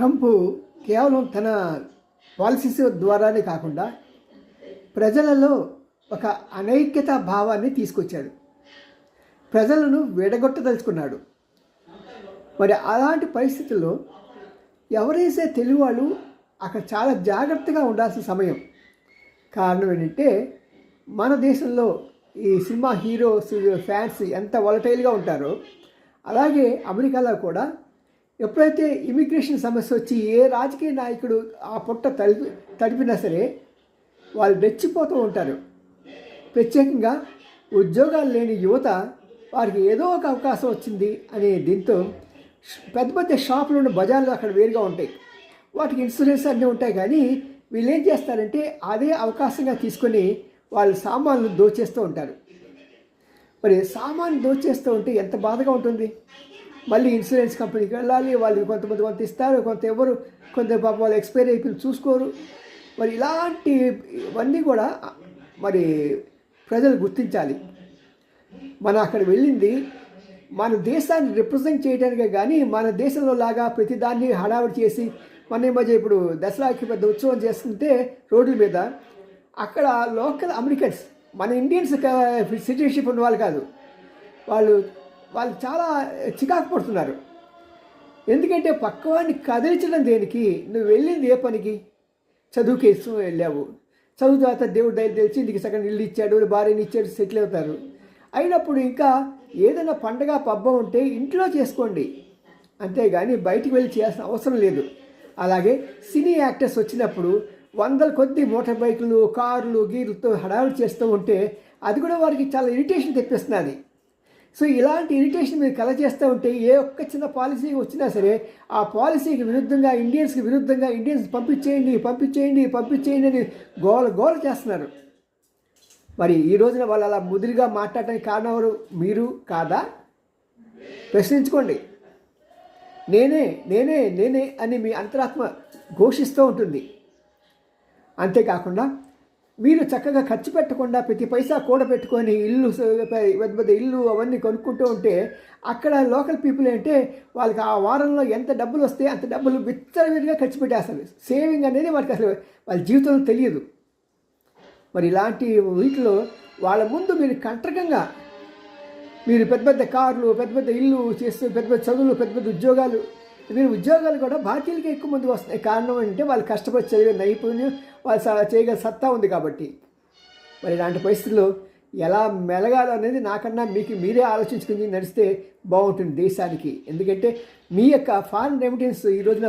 Trump కేవలం తన policies ద్వారానే కాకుండా ప్రజలలో ఒక అనైక్యత భావాన్ని తీసుకొచ్చాడు. ప్రజలను విడగొట్టదలుచుకున్నాడు. మరి అలాంటి పరిస్థితుల్లో ఎవరైతే తెలుగు వాళ్ళు అక్కడ చాలా జాగ్రత్తగా ఉండాల్సిన సమయం కారణం ఏంటంటే మన దేశంలో ఈ సినిమా హీరోస్ ఫ్యాన్స్ ఎంత వాలటైల్గా ఉంటారో అలాగే అమెరికాలో కూడా ఎప్పుడైతే ఇమిగ్రేషన్ సమస్య వచ్చి ఏ రాజకీయ నాయకుడు ఆ పుట్ట తడిపి తడిపినా సరే వాళ్ళు రెచ్చిపోతూ ఉంటారు. ప్రత్యేకంగా ఉద్యోగాలు లేని యువత వారికి ఏదో ఒక అవకాశం వచ్చింది అనే దీంతో పెద్ద పెద్ద షాపులు ఉన్న బజార్లు అక్కడ వేరుగా ఉంటాయి. వాటికి ఇన్సూరెన్స్ అన్నీ ఉంటాయి కానీ వీళ్ళు ఏం చేస్తారంటే అదే అవకాశంగా తీసుకొని వాళ్ళు సామాన్లు దోచేస్తూ ఉంటారు. మరి సామాన్లు దోచేస్తూ ఉంటే ఎంత బాధగా ఉంటుంది? మళ్ళీ ఇన్సూరెన్స్ కంపెనీకి వెళ్ళాలి. వాళ్ళు కొంతమంది కొంత ఇస్తారు కొంత ఎవరు కొంత పాప వాళ్ళు ఎక్స్పైర్ అయిపోయి చూసుకోరు. మరి ఇలాంటి ఇవన్నీ కూడా మరి ప్రజలు గుర్తించాలి. మనం అక్కడ వెళ్ళింది మన దేశాన్ని రిప్రజెంట్ చేయడానికే కానీ మన దేశంలో లాగా ప్రతిదాన్ని హడావిడి చేసి మన ఈ మధ్య ఇప్పుడు దసరాకి పెద్ద ఉత్సవం చేస్తుంటే రోడ్ల మీద అక్కడ లోకల్ అమెరికన్స్ మన ఇండియన్స్ సిటిజన్షిప్ ఉన్న వాళ్ళు కాదు. వాళ్ళు వాళ్ళు చాలా చికాకు పడుతున్నారు. ఎందుకంటే పక్కవాడిని కదిలించడం దేనికి? నువ్వు వెళ్ళింది ఏ పనికి? చదువుకి ఇష్టం వెళ్ళావు. చదువు తర్వాత దేవుడు దయ తెలిసి నీకు సగం ఇల్లు ఇచ్చాడు భార్యని ఇచ్చాడు సెటిల్ అవుతారు. అయినప్పుడు ఇంకా ఏదైనా పండగ పబ్బం ఉంటే ఇంట్లో చేసుకోండి. అంతేగాని బయటికి వెళ్ళి చేయాల్సిన అవసరం లేదు. అలాగే సినీ యాక్టర్స్ వచ్చినప్పుడు వందల కొద్ది మోటార్ బైకులు కార్లు గీర్లతో హడావులు చేస్తూ ఉంటే అది కూడా వారికి చాలా ఇరిటేషన్ తెప్పిస్తున్నది. సో ఇలాంటి ఇరిటేషన్ మీరు కల చేస్తూ ఉంటే ఏ ఒక్క చిన్న పాలసీ వచ్చినా సరే ఆ పాలసీకి విరుద్ధంగా ఇండియన్స్కి విరుద్ధంగా ఇండియన్స్ పంపించేయండి పంపించేయండి పంపించేయండి అని గోల గోల చేస్తున్నారు. మరి ఈ రోజున వాళ్ళు అలా ముదిరిగా మాట్లాడటానికి కారణం ఎవరు? మీరు కాదా? ప్రశ్నించుకోండి. నేనే నేనే నేనే అని మీ అంతరాత్మ ఘోషిస్తూ ఉంటుంది. అంతేకాకుండా మీరు చక్కగా ఖర్చు పెట్టకుండా ప్రతి పైసా కూడబెట్టుకొని ఇల్లు పెద్ద పెద్ద ఇల్లు అవన్నీ కొనుక్కుంటూ ఉంటే అక్కడ లోకల్ పీపుల్ అంటే వాళ్ళకి ఆ వారంలో ఎంత డబ్బులు వస్తే అంత డబ్బులు విచ్చలవిడిగా ఖర్చు పెట్టేస్తారు సేవింగ్ అనేది వాళ్ళకి అసలు వాళ్ళ జీవితంలో తెలియదు. మరి ఇలాంటి వీటిలో వాళ్ళ ముందు మీరు కంటకంగా మీరు పెద్ద పెద్ద కార్లు పెద్ద పెద్ద ఇల్లు చేస్తూ పెద్ద పెద్ద చదువులు పెద్ద పెద్ద ఉద్యోగాలు మీరు ఉద్యోగాలు కూడా భారతీయులకి ఎక్కువ మంది వస్తున్నాయి. కారణం అంటే వాళ్ళు కష్టపడి చదివే నైపుణ్యం వాళ్ళు చేయగల సత్తా ఉంది కాబట్టి. మరి ఇలాంటి పరిస్థితుల్లో ఎలా మెలగాలి అనేది నాకన్నా మీకు మీరే ఆలోచించుకుని నడిస్తే బాగుంటుంది దేశానికి. ఎందుకంటే మీ యొక్క ఫారెన్ రెమిటెన్స్ ఈ రోజున